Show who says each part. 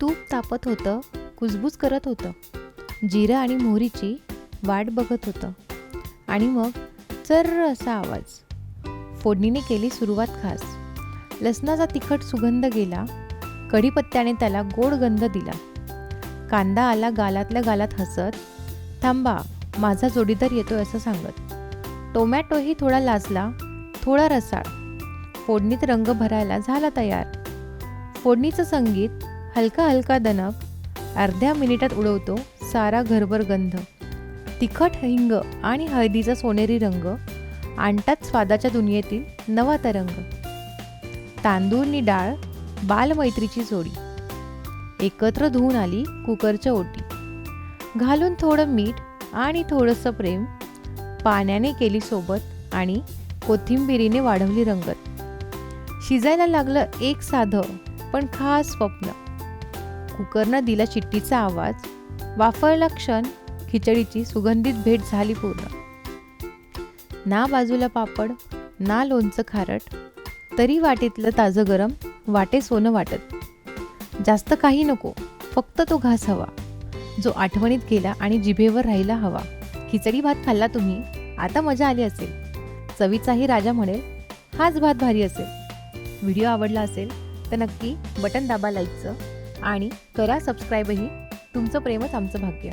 Speaker 1: तूप तापत होतं कुजबूज करत होतं. जिरं आणि मोहरीची वाट बघत होतं. आणि मग चर्र असा आवाज. फोडणीने केली सुरुवात खास. लसणाचा तिखट सुगंध गेला. कढीपत्त्याने त्याला गोड गंध दिला. कांदा आला गालातल्या गालात हसत. थांबा माझा जोडीदार येतोय असं सांगत. टोमॅटोही थोडा लाजला थोडा रसाळ. फोडणीत रंग भरायला झाला तयार. फोडणीचं संगीत हलका हलका दणक अर्ध्या मिनिटात उडवतो सारा घरभर गंध. तिखट हिंग आणि हळदीचा सोनेरी रंग आणतात स्वादाच्या दुनियेतील नवा तरंग. तांदूळनी डाळ बालमैत्रीची जोडी. एकत्र धुवून आली कुकरच्या ओटी. घालून थोडं मीठ आणि थोडंसं प्रेम पाण्याने केली सोबत आणि कोथिंबिरीने वाढवली रंगत. शिजायला लागलं एक साधं पण खास स्वप्न. कुकरनं दिला चिट्टीचा आवाज. वाफळला क्षण खिचडीची सुगंधित भेट झाली पूर्ण. ना बाजूला पापड ना लोणचं खारट तरी वाटेतलं ताजं गरम वाटे सोनं वाटत. जास्त काही नको फक्त तो घास हवा. जो आठवणीत गेला आणि जिभेवर राहिला हवा. खिचडी भात खाल्ला तुम्ही आता मजा आली असेल. चवीचाही राजा म्हणेल हाच भात भारी असेल. व्हिडिओ आवडला असेल तर नक्की बटन दाबा लाईकचं आणि करा सबस्क्राईबही. तुमचं प्रेमच आमचं भाग्य.